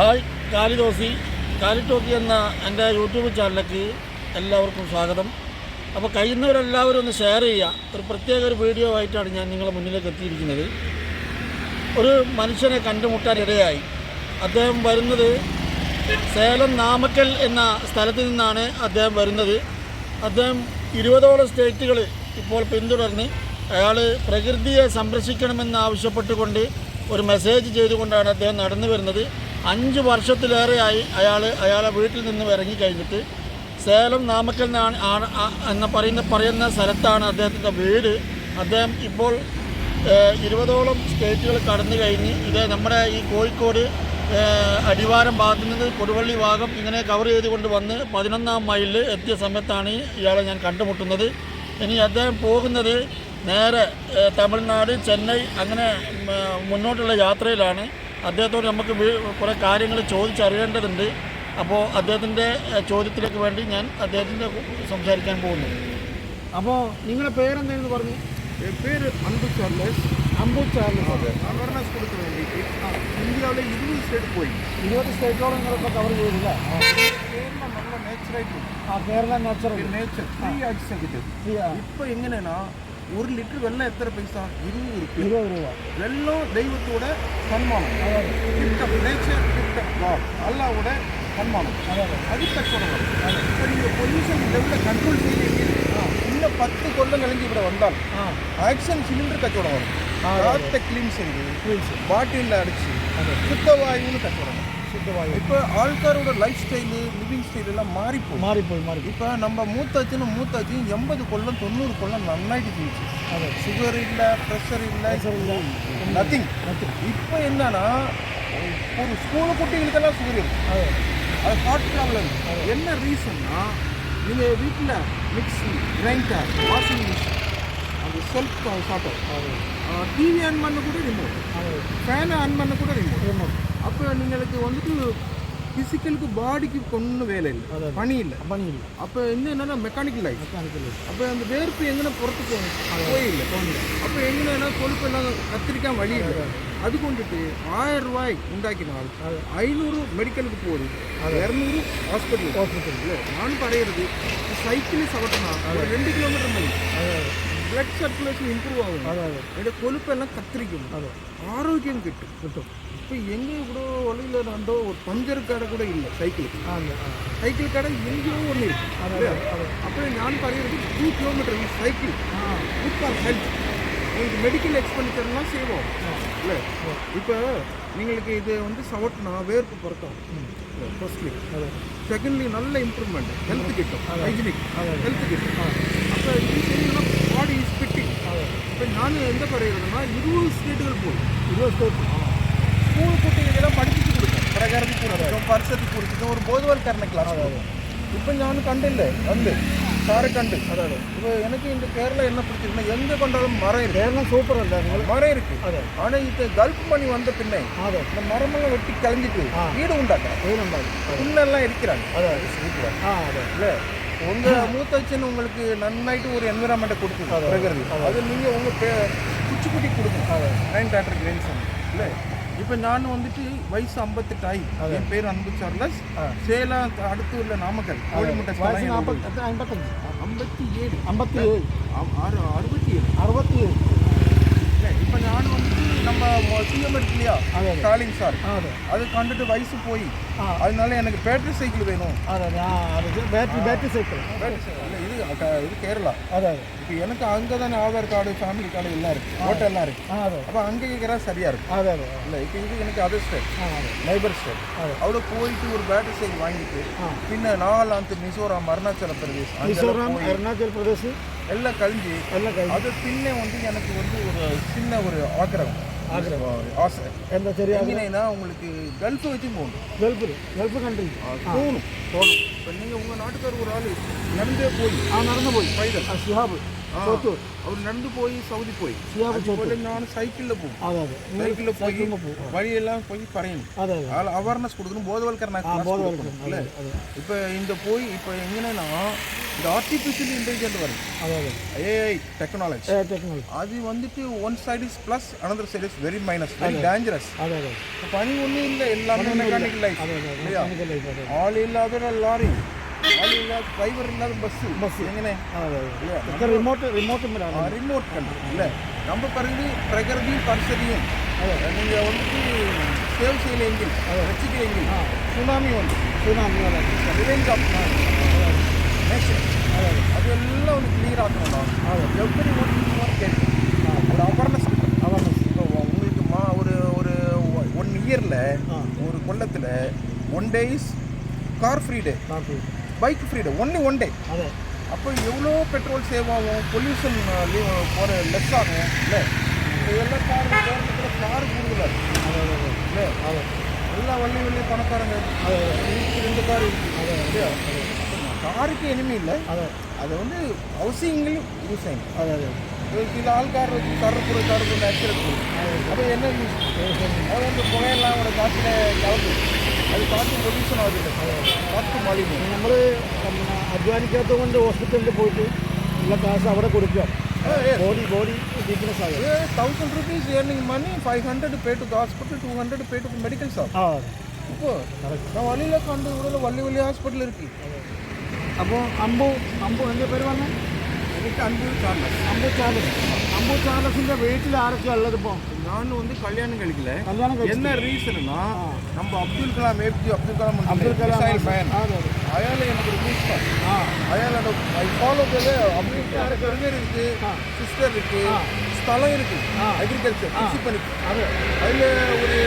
Hi കാലിദോസി കാലിറ്റോക്കി എന്ന എന്റെ YouTube ചാനലിലേക്ക് എല്ലാവർക്കും സ്വാഗതം. അപ്പോൾ കഴിയുന്നവരെല്ലാവരും ഒന്ന് ഷെയർ ചെയ്യുക. ഒരു പ്രത്യേക ഒരു വീഡിയോ ആയിട്ടാണ് ഞാൻ നിങ്ങളുടെ മുന്നിലേക്ക് എത്തിയിരിക്കുന്നത്. ഒരു മനുഷ്യനെ കണ്ടുമുട്ടാൻ ഇടയായി. അദ്ദേഹം വരുന്നത് സേലം നാമക്കൽ എന്ന സ്ഥലത്ത് നിന്നാണ് അദ്ദേഹം വരുന്നത്. അദ്ദേഹം ഇരുപതോളം സ്റ്റേറ്റുകൾ ഇപ്പോൾ പിന്തുടർന്ന് അയാൾ പ്രകൃതിയെ സംരക്ഷിക്കണമെന്ന് ആവശ്യപ്പെട്ടുകൊണ്ട് ഒരു മെസ്സേജ് ചെയ്തുകൊണ്ടാണ് അദ്ദേഹം നടന്നു വരുന്നത്. അഞ്ച് വർഷത്തിലേറെയായി അയാൾ അയാളെ വീട്ടിൽ നിന്ന് ഇറങ്ങിക്കഴിഞ്ഞിട്ട് സേലം നാമക്കൽ എന്ന പറയുന്ന പറയുന്ന സ്ഥലത്താണ് അദ്ദേഹത്തിന്റെ വീട്. അദ്ദേഹം ഇപ്പോൾ ഇരുപതോളം സ്റ്റേറ്റുകൾ കടന്നു കഴിഞ്ഞ് ഇത് നമ്മുടെ ഈ കോഴിക്കോട് അടിവാരം ഭാഗത്തു നിന്ന് കൊടുവള്ളി ഭാഗം ഇങ്ങനെ കവർ ചെയ്തുകൊണ്ട് വന്ന് പതിനൊന്നാം മൈലിൽ എത്തിയ സമയത്താണ് ഇയാളെ ഞാൻ കണ്ടുമുട്ടുന്നത്. ഇനി അദ്ദേഹം പോകുന്നത് നേരെ തമിഴ്നാട് ചെന്നൈ അങ്ങനെ മുന്നോട്ടുള്ള യാത്രയിലാണ്. അദ്ദേഹത്തോട് നമുക്ക് കുറേ കാര്യങ്ങൾ ചോദിച്ചറിയേണ്ടതുണ്ട്. അപ്പോൾ അദ്ദേഹത്തിന്റെ ചോദ്യത്തിലേക്ക് വേണ്ടി ഞാൻ അദ്ദേഹത്തിന്റെ സംസാരിക്കാൻ പോകുന്നു. അപ്പോൾ നിങ്ങളുടെ പേരെന്തായിരുന്നു പറഞ്ഞു? പേര് Ambu Charles. Ambu Charles. Awareness കൊടുക്കാൻ വേണ്ടിയിട്ട് ഇന്ത്യയിലെ ഇരുപത് സ്റ്റേറ്റ് പോയി. ഇരുപത് സ്റ്റേറ്റോളം നിങ്ങളിപ്പോൾ കവർ ചെയ്തില്ല കേരളം നല്ല നേച്ചറായിട്ട് ആ Kerala nature nature free executive ഇപ്പോൾ എങ്ങനെയാണ് ஒரு லிட்டர் வெள்ளம் எத்தனை பைசா? இருபது இருக்கு இருபது ரூபா. வெள்ளம் தெய்வத்தோட சன்மானம். Gift of nature gift of God அல்லாவோட சன்மானம். அது தக்கணும் இப்போ பொல்யூஷன் லெவலில் கண்ட்ரோல் செய்யறீங்க இன்னும் பத்து கொள்ளம் கழிஞ்சு இவ்வளோ வந்தால் ஆக்சிஜன் சிலிண்டர் கச்சோடம் வரும். காற்றை கிளீன் செய்யுது பாட்டிலில் அடிச்சு சுத்தவாயுன்னு கச்சோடம் சுத்தவாயு இப்போ ஆள்காரோட லைஃப் ஸ்டைலு லிவிங் ஸ்டைல் எல்லாம் மாறிப்போம் மாறிப்போய் மாறி இப்போ நம்ம மூத்தாச்சுன்னு மூத்தாச்சும் எண்பது கொல்லம் தொண்ணூறு கொல்லம் நல்லாயிட்டு போயிடுச்சு. அதை சுகர் இல்லை ப்ரெஷர் இல்லை நத்திங் நத்திங் இப்போ என்னன்னா ஒரு ஸ்கூல் குட்டிகளுக்கெல்லாம் சுகர் இருக்கு. அது ஹார்ட் ப்ராப்ளம் என்ன ரீசன்னா நீங்கள் வீட்டில் mixie grinder washing machine self short TV on பண்ண கூட ரிமோட் ஃபேனை ஆன் பண்ண கூட ரிமோட் ரிமோட் அப்போ நீங்களுக்கு வந்துட்டு ஃபிசிக்கலுக்கு பாடிக்கு ஒன்றும் வேலை இல்லை பணி இல்லை பணி இல்லை அப்போ இன்னும் என்னென்னா மெக்கானிக்கல் ஆகி மெக்கானிக்கல் அப்போ அந்த வேர்ப்பு எங்கன்னா புறத்து போகணும் போயில்லை போகணும் அப்போ எங்கன்னா கொழுப்பு எல்லாம் கத்திரிக்காய் வழி இல்லை அது கொண்டுட்டு ஆயிரம் ரூபாய் உண்டாக்கினால் ஐநூறு மெடிக்கலுக்கு போகுது அது இரநூறு ஹாஸ்பிட்டல் ஹாஸ்பிட்டல் இல்லை நானும் பறையிறது சைக்கிள் சவட்டினா ரெண்டு கிலோமீட்டர் மணி ബ്ലഡ് സർക്കുലേഷൻ ഇമ്പ്രൂവ് ആകും கொழுப்பெல்லாம் கத்திரிக்கும் കത്തിരിക്കും ஆரோக்கியம் கிட்டும் கிட்டும் இப்போ எங்கேயும் கூட வழியில் நாண்டோ ஒரு பஞ்சர் கடை கூட இல்லை சைக்கிளுக்கு சைக்கிள் கடை எங்கேயும் ஒன்று இருக்கு அப்போ நான் பழையிறது two kilometre cycle with our health உங்களுக்கு மெடிக்கல் எக்ஸ்பென்டிச்சர்லாம் செய்வோம் இல்லை இப்போ எங்களுக்கு இது வந்து சவட்னா வேர்ப்பு பிறக்கும் ஃபர்ஸ்ட்லி செகண்ட்லி நல்ல இம்ப்ரூவ்மெண்ட் ஹெல்த் கிட்டும் ஹைஜினிக் ஹெல்த் கிட்டும் அப்போ இது செய்யணும்னா நாடு இஸ் ஃபிட்டிங் இப்போ நான் எந்த പറയുന്നതെന്നാ ഇരുപത് സ്റ്റേറ്റുകൾ പോകും ഇരുപത് ஸ்கூல் സ്കൂൾ കുട്ടികളെല്ലാം പഠിപ്പിച്ചു കൊടുക്കും പ്രകൃതി കുറിച്ചും പരിസരത്തെ കുറിച്ചും ഒരു ബോധവൽക്കരണ இப்போ ഇപ്പം ഞാൻ കണ്ടില്ലേ ഉണ്ട് സാറ് കണ്ട് അതാണ് ഇപ്പോൾ എനിക്ക് இந்த കേരള என்ன பிடிச்சிருக்குன்னா எந்த கொண்டாலும் மரம் இருக்கு. கேரளம் சூப்பர் இல்லை மரம் இருக்கு. அதான். ஆனால் இது கல்ஃப் மணி வந்த பின்னே அதான். இந்த மரமெல்லாம் வெட்டி கலைஞ்சிட்டு வீடு உண்டாக்குறேன் வீடு உண்டாக்குறேன் புண்ணெல்லாம் இருக்கிறாங்க அதான். சூப்பர் ஆ அதான் இல்லை? உங்கள் மூத்தச்சன் உங்களுக்கு நன்மைட்டு ஒரு என்விரான்மெண்ட்டை கொடுக்கும் பிரகதி அது நீங்கள் உங்கள் பே குச்சிக்குட்டி கொடுக்கும் நைன் டாக்டர் கிரேன் சன் இல்லை. இப்போ நான் வந்துட்டு வயசு ஐம்பத்தெட்டு ஆகி என் பேர் அன்பு சார்லஸ். சேலம் அடுத்தூரில் நாமக்கல். கோழிமுட்டை ஐம்பத்தஞ்சு ஐம்பத்தி ஏழு ஐம்பத்தி ஏழு ஆறு அறுபத்தி ஏழு அறுபத்தி ஏழு கண்டுட்டு வயசு போய் ആ அதனால எனக்கு பேட்டரி சைக்கிள் வேணும் അതെ അതെ ആ അതെ battery battery cycle battery cycle இல்லை இது அக்க- இது கேரளா അതെ അതെ இப்போ எனக்கு அங்கே தானே ஆதார் கார்டு ஃபேமிலி கார்டு எல்லாம் இருக்கு ஓட்டர் எல்லாம் இருக்கு ആ അതെ அப்போ அங்கே கேட்குறா சரியா இருக்கும் അതെ അതെ இல்லை இப்போ இது எனக்கு அதர் ஸ்டேட் ആ അതെ நைபர் ஸ்டேட் അതെ அவ்வளோ போயிட்டு ஒரு பேட்டரி சைக்கிள் வாங்கிட்டு ആ பின்ன நாகாலாந்து மிசோரம் அருணாச்சல பிரதேஷ் அங்கெல்லாம் മിസോറാം போய் അരുണാചൽ പ്രദേശ് எல்லாம் கழிஞ்சு എല്ലാം കഴിഞ്ഞു அது பின்ன வந்து எனக்கு வந்து ஒரு சின்ன ஒரு ஆக்கிரகம் ആഗ്രഹം ஆசை என்ன தெரியாது உங்களுக்கு கல்ஃப் வச்சு போகணும். கல்ஃப் கல்ஃப் கண்ட்ரி போகணும். போகணும். இப்போ நீங்கள் உங்கள் நாட்டுக்கார் ஒரு ஆள் நடந்தே போய். ஆ நடந்து போய். பைதல். சுஹாபு. ചോത്തൂർ അവർ നടന്നു പോയി സൗദി പോയി അതുപോലെ ഞാൻ സൈക്കിളിൽ പോകും സൈക്കിളിൽ പോയി വഴിയെല്ലാം പോയി പറയും അവയർനെസ് കൊടുക്കണം ബോധവൽക്കരണ അല്ലേ ഇപ്പൊ இந்த போய் இப்போ എങ്ങനെയാ இந்த ஆர்டிஃபிஷியல் இன்டெலிஜென்ட் வரும். ஏஐ டெக்னாலஜி அது வந்துட்டு one side is plus another side is very minus very dangerous பணி ஒன்றும் இல்லை எல்லாமே மெக்கானிக்கல் லைஃப் ஆள் இல்லாத லாரி ஆள் இல்லாத டிரைவர் இல்லாத பஸ் பஸ் எங்கனே അതെ അതെ இல்லையா ഒക്കെ റിമോട്ട് റിമോട്ട് മേലാണ് ரிமோட் கண்ட்ரோல் இல்லை நம்ம பிறகு பிரகிருதியும் பரிசதியும் நீங்கள் வந்துட்டு சேவ் செய்யலைங்கில் வச்சுக்கலைங்கில் சுனாமி வந்து സുനാമി അതെ ரிவெஞ்ச் ஆஃப் நேஷன் அதெல்லாம் வந்து கிளியர் ஆக்கணும் எப்படி ஒன்று கேட்டு ஒரு அவேர்னஸ் അവേർനെസ് இப்போ உங்களுக்கு மா ஒரு ஒரு ஒன் இயரில் ஆ. ஒரு கொல்லத்தில் one days car free day നാട്ടിൽ பைக் ஃப்ரீ டே bike freedom only one day அதே அப்போ எவ்வளோ பெட்ரோல் சேவ் ஆகும்? பொல்யூஷன் போகிற லெஸ் ஆகும்? இல்லை. இதெல்லாம் கார் காரணத்தில் கார் கூடுதலாக இல்லை. அதே எல்லாம் வள்ளி வள்ளி பணக்காரங்க ரெண்டு கார் இருக்குது காருக்கு எனிமே இல்லை. அதை அதை வந்து ஹவுசிங்லையும் யூஸ் ஆகும். அது அது சில ஆள்கார் வச்சு தரப்புற தரப்புற ஆக்சிடென்ட் அது என்ன யூஸ் அது வந்து புகையெல்லாம் அவனோட காற்றில் கலந்து. അത് കാറ്റ് പൊല്യൂഷൻ കാറ്റ് മാലിന്യം. നമ്മൾ അധ്വാനിക്കാത്തത് കൊണ്ട് ഹോസ്പിറ്റലിൽ പോയിട്ട് ഉള്ള കാശ് അവിടെ കൊടുക്കുക. ബോഡി ബോഡി വീക്ക്നെസ് ആകും thousand rupees earning money five hundred pay to hospital two hundred pay to medical shop ഇപ്പോൾ ഞാൻ വള്ളിയിലൊക്കെ ഉണ്ട് ഇവിടെ വലിയ വലിയ ഹോസ്പിറ്റൽ ഇരിക്കും. അപ്പോൾ അമ്പു അമ്പു എന്റെ പേര് പറഞ്ഞാൽ எனக்கு அன்பு சார்லஸ் അമ്പു ചാർലസ് അമ്പു ചാർലസിൻ്റെ വീട്ടിൽ ആരൊക്കെയാണ് ഉള്ളത് ഇപ്പോൾ நான் வந்து கல்யாணம் கழிக்கல കല്യാണം കഴിച്ചു என்ன ரீசன்னா நம்ம அப்துல் கலாம் ஏபிஜே அப்துல் கலாம் അബ്ദുൽ കലാം மேன் അതെ അതെ அயால எனக்கு ஒரு இன்ஸ்பயர் ആ அயால I follow Abdul Kalam career இருக்கு சிஸ்டர் இருக்கு ஸ்தலம் இருக்கு அக்ரிகல்ச்சர் கிருஷி பணிக்கு അതെ அதில் ஒரு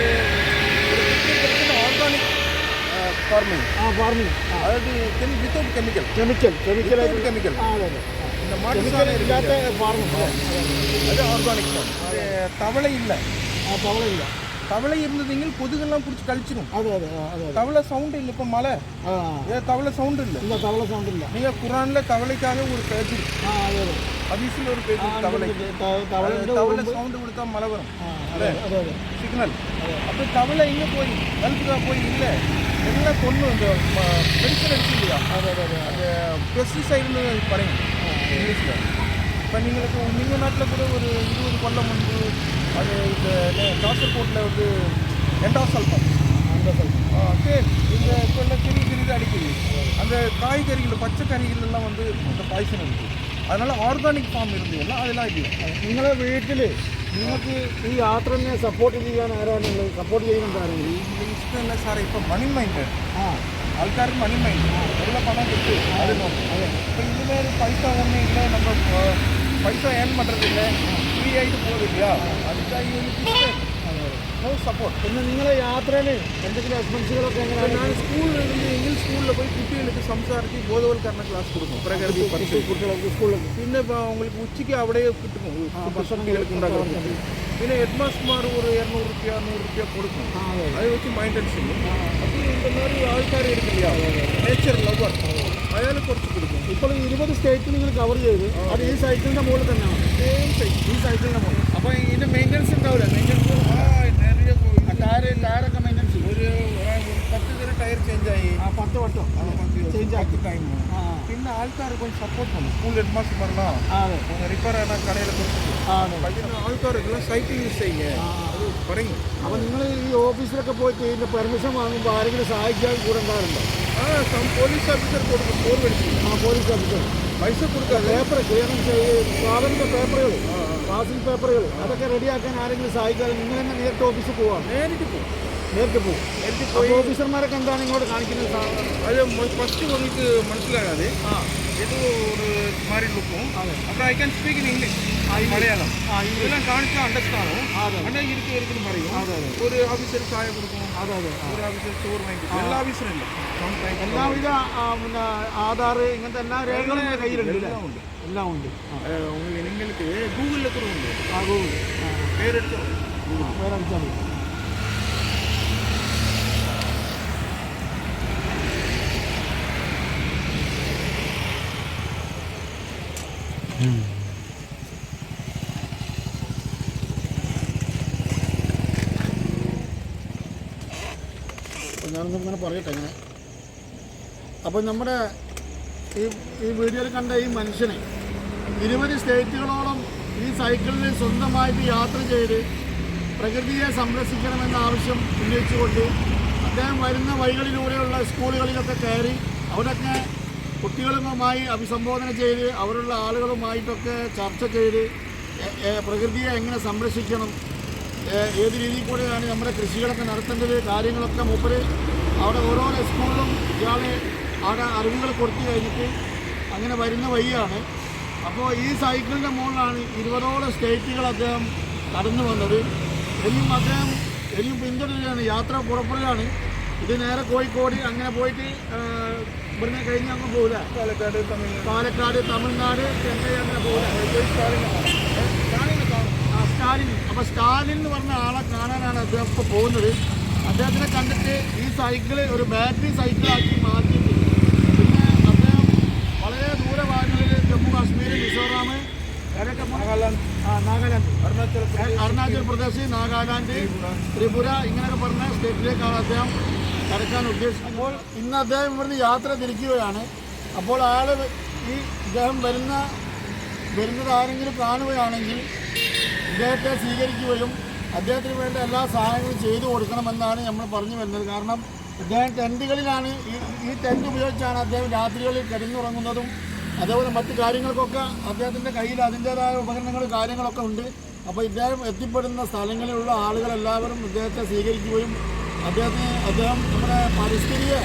ஆர்கானிக் ஃபார்மிங் ആ ഫാർമിംഗ് ആ அதாவது கெமி without chemical chemical chemical without chemical ആ അതെ അതെ மாட்டு சாணம் அது ஆர்கானிக் தான். தவளை இல்லை. தவளை இல்லை. தவளை இருந்ததுங்க கொதுகெல்லாம் பிடிச்சி கழிச்சிடும் அது தவளை சவுண்டு இல்லை இப்போ மழை. தவளை சவுண்டு இல்லை. இல்லை தவளை சவுண்ட் இல்லை. நீங்கள் குரானில் தவளைக்காக ஒரு பேச்சு அதிசயில் ஒரு பேச்சு தவளை. தவளை தவளை சவுண்டு கொடுத்தா மழை வரும். சிக்னல் அப்போ தவளை எங்கே போய்? நல்குதா போய் இல்லை. எல்லாம் கொண்டு இந்த மெடிசன் அடிச்சு இல்லையா அது பெஸ்டிசைடுன்னு பறையும் இங்கிலீஷில் இப்போ நீங்களுக்கு நீங்கள் நாட்டில் கூட ஒரு இருபது கொல்லம் முன்பு அது இந்த நே- காசர்கோட்டில் வந்து எண்டாசல்பம் அந்த സ്ഥലം சரி இந்த இப்போல்லாம் சிறிய சிறிது அடிக்குது அந்த காய்கறிகள் பச்சை கறிகள் வந்து அந்த பாய்சன் இருக்குது அதனால ஆர்கானிக் ஃபார்ம் இருந்ததுன்னா அதெல்லாம் இல்லை നിങ്ങളെ വീട്ടിൽ നിങ്ങൾക്ക് ഈ യാത്രനെ സപ്പോർട്ട് ചെയ്യാൻ ആരാണുള്ളത് സപ്പോർട്ട് ചെയ്യുന്നുണ്ട് ആരെങ്കിലും இந்த இஷ்டம் இல்லை சார் இப்போ மணி மைண்டட் ആ ആൾക്കാർക്ക് മണി മൈൻഡ് ഉള്ള പണം കിട്ടി അതിനോ ഇപ്പം ഇതുമാതിരി പൈസ ഒന്നും ഇല്ല നമ്മൾ പൈസ ഏൺ പറ്റത്തില്ല ഫ്രീ ആയിട്ട് പോവില്ല അടുത്ത യൂണിറ്റ് സപ്പോർട്ട് പിന്നെ നിങ്ങളെ യാത്രയിൽ എന്തെങ്കിലും എക്സ്പെൻസുകളൊക്കെ എങ്ങനെയാണ് ഞാൻ സ്കൂളിലുണ്ട് എങ്കിൽ സ്കൂളിൽ പോയി കുട്ടികൾക്ക് സംസാരിച്ച് ബോധവൽക്കരണ ക്ലാസ് കൊടുക്കും പ്രകൃതി കുട്ടികൾക്ക് സ്കൂളിൽ പിന്നെ അവങ്ങൾക്ക് ഉച്ചയ്ക്ക് അവിടെ കിട്ടും കുട്ടികൾക്ക് ഉണ്ടാക്കാൻ പിന്നെ ஹெட்மாஸ்டர்மார் ஒரு இரநூறு ரூபாய் நூறு ரூபாய் கொடுக்கும் அதை வச்சு மெயின்டைன் செய்யும் அப்படி இந்த மாதிரி ஆள் ആൾക്കാർ എടുക്കില്ല അയാൾ കുറച്ച് കൊടുക്കും. ഇപ്പോൾ ഇരുപത് സ്റ്റേറ്റ് നിങ്ങൾ കവർ ചെയ്ത് അത് ഈ സൈക്കിളിന്റെ മുകളിൽ തന്നെയാണ് സെയിം സൈക്കിൾ ഈ സൈക്കിളിന്റെ മുകളിൽ. അപ്പോൾ ഇതിന്റെ മെയിന്റനൻസ് ഉണ്ടാവില്ല. ടയർ ചേഞ്ച് ആയി. പത്ത് വട്ടം. ചേഞ്ച് ആക്കി. കഴിഞ്ഞു പിന്നെ ആൾക്കാർ കൊണ്ട് സപ്പോർട്ട് വന്നു. സ്കൂൾ ഹെഡ് മാസ്റ്റർ പറഞ്ഞാൽ உங்கள் ரிப்பேர் ஆன കടയിൽ കൊടുത്തു പതിനൊന്ന് ആൾക്കാർക്കുള്ള സൈറ്റ് യൂസ് ചെയ്യുക പറയും. അപ്പോൾ നിങ്ങൾ ഈ ഓഫീസിലൊക്കെ പോയിട്ട് ഇതിന്റെ പെർമിഷൻ വാങ്ങുമ്പോൾ ആരെങ്കിലും സഹായിക്കാൻ കൂടെ ഉണ്ടാകുന്നുണ്ടോ ആ പോലീസ് ഓഫീസർ കൊടുക്കും. ഫോർ ആ പോലീസ് ഓഫീസർ പൈസ കൊടുക്കുക പേപ്പർ ക്ലിയറൻസ് സാധനത്തെ പേപ്പറുകൾ പാസിംഗ് പേപ്പറുകൾ അതൊക്കെ റെഡിയാക്കാൻ ആരെങ്കിലും സഹായിക്കാതെ നിങ്ങൾ തന്നെ നേരിട്ട് ഓഫീസിൽ പോവാം? നേരിട്ട് പോവാം. നേരത്തെ പോകും നേരത്തെ പോയി ഓഫീസർമാരൊക്കെ എന്താണ് ഇങ്ങോട്ട് കാണിക്കുന്നത് അത് ഫസ്റ്റ് നമുക്ക് മനസ്സിലാകാതെ ഇത് ഒരു മാറി ലുക്കും അപ്പോൾ I can speak in English Malayalam. ആ ഇതെല്ലാം കാണിച്ചാൽ അണ്ടർസ്റ്റാണും അണ്ണാ ഇരിക്കും ഇരിക്കും പറയും. ഒരു ഓഫീസർ ചായ കൊടുക്കും. ഒരു ഓഫീസർ ചോറ് വാങ്ങിക്കും. എല്ലാ ഓഫീസറും ഇല്ല എല്ലാവിധ പിന്നെ ആധാർ ഇങ്ങനത്തെ എല്ലാ രേഖകളും കയ്യിലുണ്ട് എല്ലാം ഉണ്ട്. എല്ലാം ഉണ്ട്. നിങ്ങൾക്ക് ഗൂഗിളിൽ കുറവുണ്ട് ആ ഗൂഗിൾ പേരെടുത്തോ? പേരടിച്ചാൽ മതി. ഇങ്ങനെ പറയട്ടെ ഇങ്ങനെ. അപ്പോൾ നമ്മുടെ ഈ ഈ വീഡിയോയിൽ കണ്ട ഈ മനുഷ്യനെ ഇരുപത് സ്റ്റേറ്റുകളോളം ഈ സൈക്കിളിൽ സ്വന്തമായിട്ട് യാത്ര ചെയ്ത് പ്രകൃതിയെ സംരക്ഷിക്കണമെന്ന ആവശ്യം ഉന്നയിച്ചുകൊണ്ട് അദ്ദേഹം വരുന്ന വഴികളിലൂടെയുള്ള സ്കൂളുകളിലൊക്കെ കയറി അവിടെയൊക്കെ കുട്ടികളുമായി അഭിസംബോധന ചെയ്ത് അവരുള്ള ആളുകളുമായിട്ടൊക്കെ ചർച്ച ചെയ്ത് പ്രകൃതിയെ എങ്ങനെ സംരക്ഷിക്കണം ഏത് രീതിയിൽ കൂടെയാണ് നമ്മുടെ കൃഷികളൊക്കെ നടത്തേണ്ടത് കാര്യങ്ങളൊക്കെ മൂപ്പര് അവിടെ ഓരോ സ്കൂളിലും ഇയാളെ അവിടെ അറിവുകൾ കൊടുത്തു കഴിഞ്ഞിട്ട് അങ്ങനെ വരുന്ന വഴിയാണ്. അപ്പോൾ ഈ സൈക്കിളിന്റെ മുകളിലാണ് ഇരുപതോളം സ്റ്റേറ്റുകൾ അദ്ദേഹം കടന്നു വന്നത്. ഇനിയും അദ്ദേഹം ഇനിയും പിന്തുടരുകയാണ്. യാത്ര പുറപ്പെടുകയാണ്. ഇത് നേരെ കോഴിക്കോട് അങ്ങനെ പോയിട്ട് ഇവിടുന്ന് കഴിഞ്ഞ് അങ്ങ് പോകില്ല പാലക്കാട് തമിഴ്നാട്. പാലക്കാട് തമിഴ്നാട് ചെന്നൈ അങ്ങനെ പോകില്ല സ്റ്റാലിൻ. അപ്പോൾ സ്റ്റാലിൻ എന്ന് പറഞ്ഞ ആളെ കാണാനാണ് അദ്ദേഹം ഇപ്പോൾ പോകുന്നത്. അദ്ദേഹത്തിനെ കണ്ടിട്ട് ഈ സൈക്കിൾ ഒരു ബാറ്ററി സൈക്കിളാക്കി മാറ്റിയിട്ടുണ്ട്. പിന്നെ അദ്ദേഹം വളരെ ദൂരെ ഭാഗങ്ങളിൽ ജമ്മു കാശ്മീർ മിസോറാം അരുണാചൽ പ്രദേശ്. നാഗാലാൻഡ് ത്രിപുര. ഇങ്ങനെയൊക്കെ പറഞ്ഞ സ്റ്റേറ്റിലേക്കാണ് അദ്ദേഹം കടക്കാൻ ഉദ്ദേശിച്ചത്. അപ്പോൾ ഇന്ന് അദ്ദേഹം ഇവിടുന്ന് യാത്ര തിരിക്കുകയാണ്. അപ്പോൾ ആൾ ഈ ഇദ്ദേഹം വരുന്ന വരുന്നത് ആരെങ്കിലും കാണുകയാണെങ്കിൽ ഇദ്ദേഹത്തെ സ്വീകരിക്കുകയും അദ്ദേഹത്തിന് വേണ്ട എല്ലാ സഹായങ്ങളും ചെയ്തു കൊടുക്കണമെന്നാണ് നമ്മൾ പറഞ്ഞു വരുന്നത്. കാരണം ഇദ്ദേഹം ടെന്റുകളിലാണ് ഈ ഈ ടെന്റ് ഉപയോഗിച്ചാണ് അദ്ദേഹം രാത്രികളിൽ കിടന്നുറങ്ങുന്നതും അതേപോലെ മറ്റു കാര്യങ്ങൾക്കൊക്കെ അദ്ദേഹത്തിന്റെ കയ്യിൽ അതിന്റേതായ ഉപകരണങ്ങൾ കാര്യങ്ങളൊക്കെ ഉണ്ട്. അപ്പോൾ ഇദ്ദേഹം എത്തിപ്പെടുന്ന സ്ഥലങ്ങളിലുള്ള ആളുകളെല്ലാവരും ഇദ്ദേഹത്തെ സ്വീകരിക്കുകയും അദ്ദേഹത്തിന് അദ്ദേഹം നമ്മുടെ പരിസ്ഥിതിയെ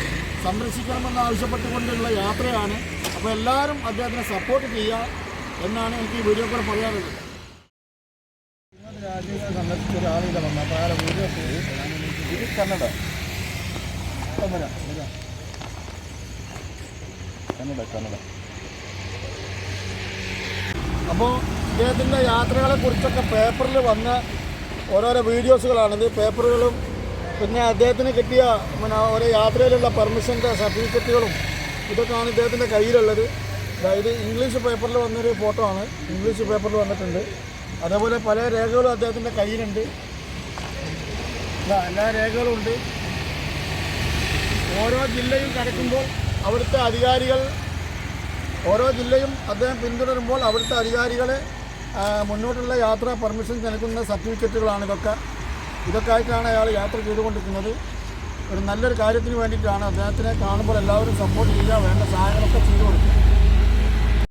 സംരക്ഷിക്കണമെന്ന് ആവശ്യപ്പെട്ടുകൊണ്ടുള്ള യാത്രയാണ്. അപ്പോൾ എല്ലാവരും അദ്ദേഹത്തിനെ സപ്പോർട്ട് ചെയ്യുക എന്നാണ് എനിക്ക് ഈ വീഡിയോ കൂടെ പറയാനുള്ളത്. രാജ്യങ്ങൾ സന്ദർശിച്ച ഒരാളിവിടെ വന്നു. അപ്പോൾ അയാളെ വീഡിയോ ഇത് പേപ്പറിൽ വന്ന ഓരോരോ വീഡിയോസുകളാണിത് പേപ്പറുകളും പിന്നെ അദ്ദേഹത്തിന് കിട്ടിയ പിന്നെ ഓരോ യാത്രയിലുള്ള പെർമിഷന്റെ സർട്ടിഫിക്കറ്റുകളും ഇതൊക്കെയാണ് ഇദ്ദേഹത്തിന്റെ കയ്യിലുള്ളത്. അതായത് ഇംഗ്ലീഷ് പേപ്പറിൽ വന്നൊരു ഫോട്ടോ ആണ്. ഇംഗ്ലീഷ് പേപ്പറിൽ വന്നിട്ടുണ്ട്. അതേപോലെ പല രേഖകളും അദ്ദേഹത്തിന്റെ കയ്യിലുണ്ട്. എല്ലാ രേഖകളും ഉണ്ട്. ഓരോ ജില്ലയും കടക്കുമ്പോൾ അവിടുത്തെ അധികാരികൾ ഓരോ ജില്ലയും അദ്ദേഹം പിന്തുടരുമ്പോൾ അവിടുത്തെ അധികാരികളെ മുന്നോട്ടുള്ള യാത്രാ പെർമിഷൻ നൽകുന്ന സർട്ടിഫിക്കറ്റുകളാണ് ഇതൊക്കെ. ഇതൊക്കെ ആയിട്ടാണ് അയാൾ യാത്ര ചെയ്തുകൊണ്ടിരിക്കുന്നത്. ഒരു നല്ലൊരു കാര്യത്തിന് വേണ്ടിയിട്ടാണ് അദ്ദേഹത്തിനെ കാണുമ്പോൾ എല്ലാവരും സപ്പോർട്ട് ചെയ്യുക വേണ്ട സഹായങ്ങളൊക്കെ ചെയ്തു കൊടുക്കുക